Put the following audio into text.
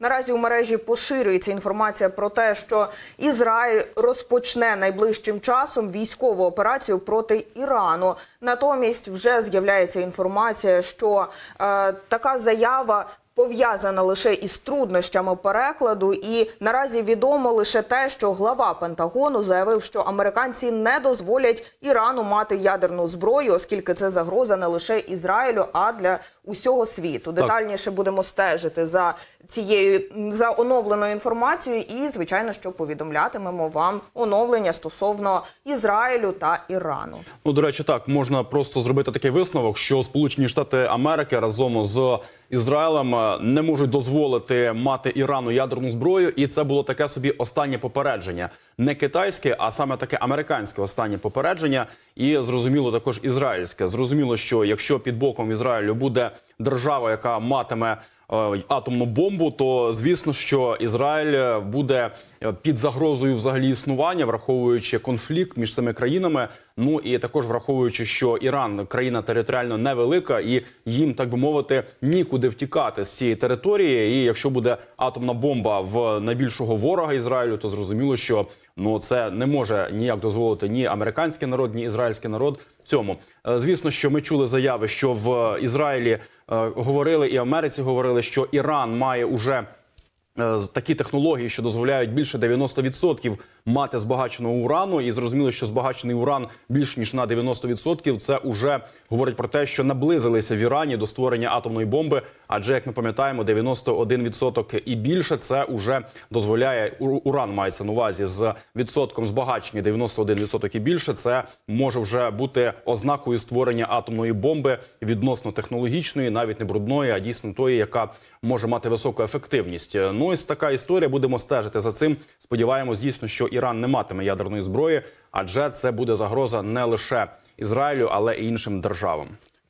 Наразі у мережі поширюється інформація про те, що Ізраїль розпочне найближчим часом військову операцію проти Ірану. Натомість вже з'являється інформація, що е, така заява. Пов'язана лише із труднощами перекладу, і наразі відомо лише те, що глава Пентагону заявив, що американці не дозволять Ірану мати ядерну зброю, оскільки це загроза не лише Ізраїлю, а для усього світу. Детальніше будемо стежити за цією за оновленою інформацією, і звичайно, що повідомлятимемо вам оновлення стосовно Ізраїлю та Ірану. Ну, до речі, так можна просто зробити такий висновок, що Сполучені Штати Америки разом з Ізраїлем е, не можуть дозволити мати Ірану ядерну зброю, і це було таке собі останнє попередження, не китайське, а саме таке американське останнє попередження, і зрозуміло також ізраїльське. Зрозуміло, що якщо під боком Ізраїлю буде держава, яка матиме атомну бомбу, то звісно, що Ізраїль е, буде е, під загрозою взагалі існування, враховуючи конфлікт між цими країнами. Ну і також враховуючи, що Іран країна територіально невелика, і їм, так би мовити, нікуди втікати з цієї території. І якщо буде атомна бомба в найбільшого ворога Ізраїлю, то зрозуміло, що ну це не може ніяк дозволити ні американський народ, ні ізраїльський народ цьому. Е, Звісно, що ми чули заяви, що в Ізраїлі е, говорили і Америці говорили, що Іран має уже е, такі технології, що дозволяють більше 90% мати збагаченого урану, і зрозуміло, що збагачений уран більш ніж на 90% це вже говорить про те, що наблизилися в Ірані до створення атомної бомби. Адже як ми пам'ятаємо, 91% і більше це вже дозволяє уран мається на увазі з відсотком збагачення 91% і більше. Це може вже бути ознакою створення атомної бомби відносно технологічної, навіть не брудної, а дійсно тої, яка може мати високу ефективність. Ну ось така історія. Будемо стежити за цим. Сподіваємось, дійсно, що Іран не матиме ядерної зброї, адже це буде загроза не лише Ізраїлю, але й іншим державам.